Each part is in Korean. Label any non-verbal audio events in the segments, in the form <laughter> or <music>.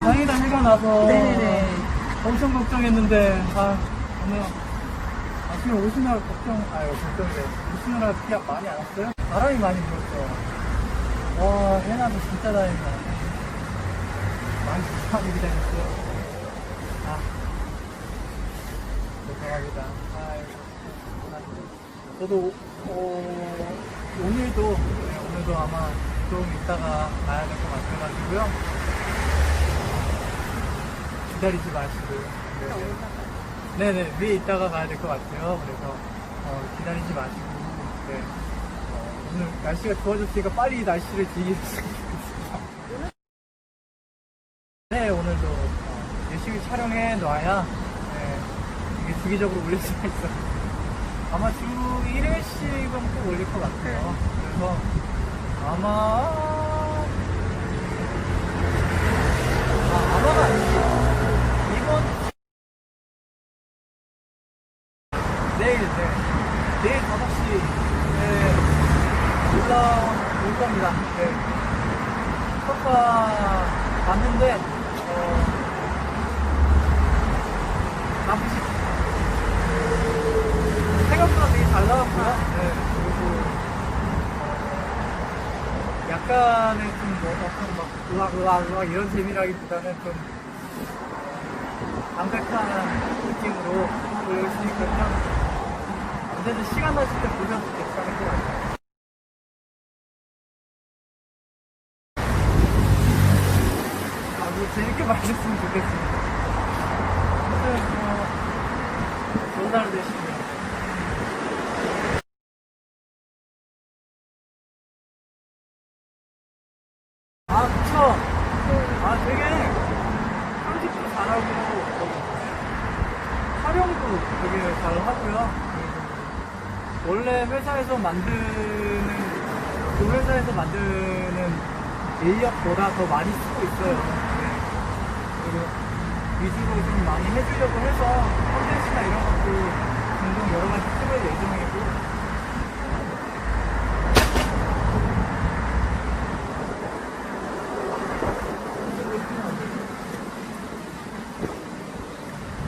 다행이다 해가 나서 네네. 엄청 걱정했는데 아 오늘 아침에 오시느라 걱정 아유 걱정이래 오시느라 비 많이 안 왔어요? 바람이 많이 불었어 와 해나서 진짜 다행이다. 많이 많이 기다렸어요. 아 죄송합니다. 아이고 저도 어, 오늘도 네, 오늘도 아마 좀 이따가 가야 될 것 같아가지고요 기다리지 마시고. 네. 네네 위에 있다가 가야 될 것 같아요. 그래서 어, 기다리지 마시고. 네. 어, 오늘 날씨가 좋아졌으니까 빨리 날씨를 즐기셨으면 좋겠습니다. 네 오늘도 어, 열심히 촬영해 놔야 네, 이게 주기적으로 올릴 수가 있어요 아마 주 1회씩은 꼭 올릴 것 같아요. 그래서 아마 아, 아마가 아니지 내일 네. 내일 5시 네. 올라올 겁니다. 네. 첫화 봤는데 어 나쁘지. 생각보다 되게 잘 나왔고요. 네. 그리고 어, 약간의 좀뭐 어떤 막 으악 으악 으악 이런 재미라기보다는 좀 담백한 느낌으로 보여주시니까요. 언제든 시간 나실 때 보셔도 괜찮을 것 같아요. 아, 뭐 재밌게 봐주셨으면 좋겠습니다. 뭐 좋은 하루 되시고요. 아, 그쵸? 아, 되게 편집도 잘하고 촬영도 되게 잘 하고요. 원래 회사에서 만드는 그 회사에서 만드는 인력보다 더 많이 쓰고 있어요. 네. 그리고 위주로 좀 많이 해주려고 해서 컨텐츠나 이런 것도 종종 여러 가지 찍을 예정이고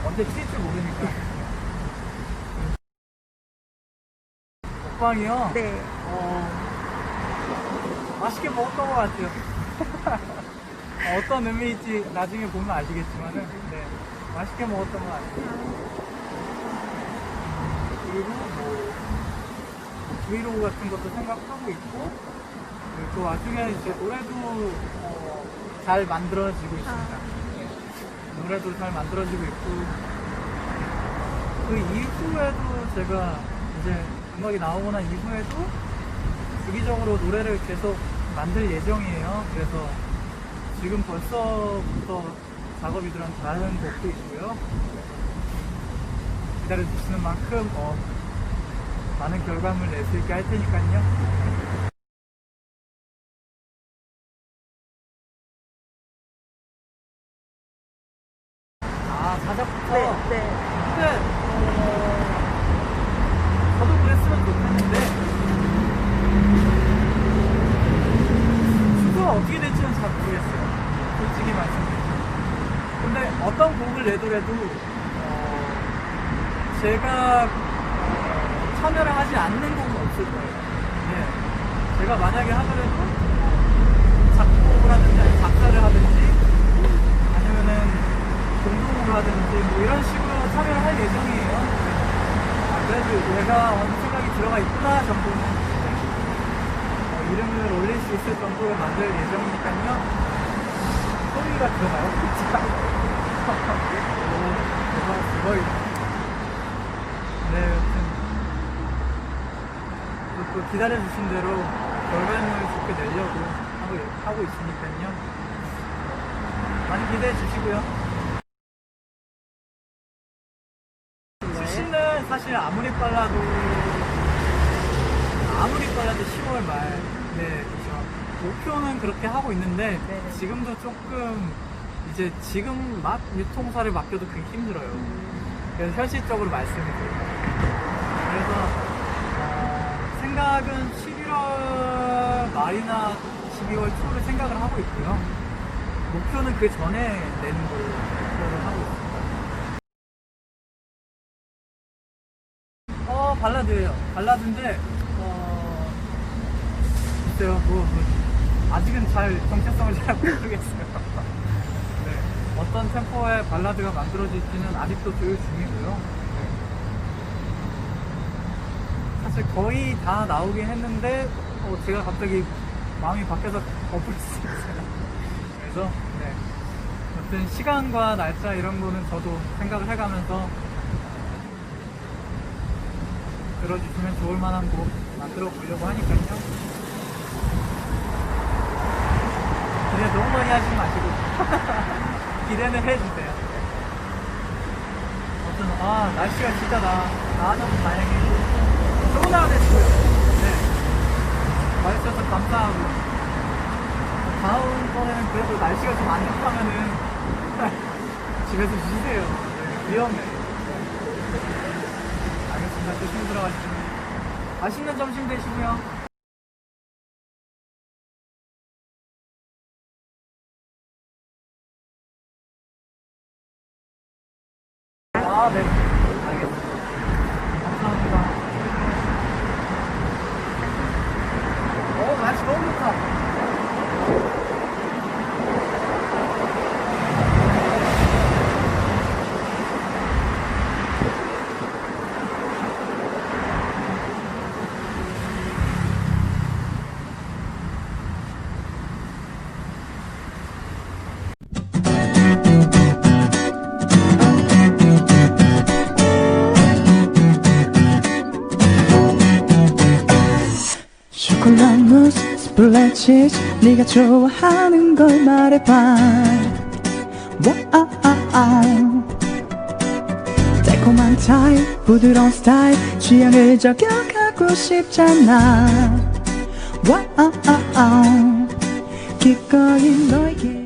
언제 튈줄 모르니까. 먹방이요? 네. 어, 맛있게 먹었던 것 같아요. <laughs> 어, 어떤 의미일지 나중에 보면 아시겠지만은, 네, 맛있게 먹었던 것 같아요. 그리고 뭐, 브이로그 같은 것도 생각하고 있고, 그리고 그 와중에 이제 노래도 어, 잘 만들어지고 있습니다. 네. 노래도 잘 만들어지고 있고, 그 이후에도 제가 이제 음악이 나오고 난 이후에도 주기적으로 노래를 계속 만들 예정이에요. 그래서 지금 벌써부터 작업이 들어간 다른 곡도 있고요. 기다려주시는 만큼 어, 많은 결과물 낼 수 있게 할 테니까요. 아, 자작부터? 네. 네. 근데 어, 저도 그랬으면 좋겠는데 수가 어떻게 될지는 잘 모르겠어요. 솔직히 말씀드리면. 근데 곡을 내더라도 어, 제가 어, 참여를 하지 않는 곡은 없을 거예요. 예. 제가 만약에 하더라도 작곡을 하든지 아니면 작사를 하든지 아니면은 공동으로 하든지 뭐 이런 식으로 참여를 할 예정이에요. 아, 그래도 얘가 어느 생각이 들어가 있구나 정도는 어, 이름을 올릴 수 있을 정도로 만들 예정이니까요. 소리가 들어가요? <laughs> 대박이다. 네, 여튼 또, 또 기다려주신 대로 결과물을 좋게 내려고 하고, 하고 있으니까요. 많이 기대해 주시고요. 수시는 사실 아무리 빨라도 아무리 빨라도 10월 말. 네, 그렇죠. 목표는 그렇게 하고 있는데 네네. 지금도 조금 이제 지금 막 유통사를 맡겨도 그게 힘들어요. 그래서 현실적으로 말씀드려요. 그래서 어, 생각은 11월 말이나 12월 초를 생각을 하고 있고요. 목표는 그 전에 내는 걸로 목표를 하고 있습니다. 어, 발라드예요. 발라드인데, 어, 글쎄요, 뭐, 뭐, 아직은 잘, 정체성을 잘 모르겠어요. 네. 어떤 템포의 발라드가 만들어질지는 아직도 조율 중이고요. 네. 사실 거의 다 나오긴 했는데, 어, 제가 갑자기 마음이 바뀌어서 엎을 수 있어요. 그래서, 네. 어떤 시간과 날짜 이런 거는 저도 생각을 해가면서 들어주시면 좋을 만한 곡 만들어 보려고 하니까요. 기대 너무 많이 하지 마시고 <laughs> 기대는 해주세요. 어떤 아 날씨가 진짜 나 나아져서 다행이고 하루 됐고요. 네. 와주셔서 감사하고 다음번에는 그래도 날씨가 좀 안 좋다면은 <laughs> 집에서 쉬세요. 네, 위험해. 알겠습니다. 조심히 들어가시죠. 맛있는 점심 되시고요. 아, 네. 무스 스플렛 치즈 네가 좋아하는 걸 말해봐. 와우 달콤한 타입 부드러운 스타일 취향을 저격하고 싶잖아. 와우 기꺼이 너에게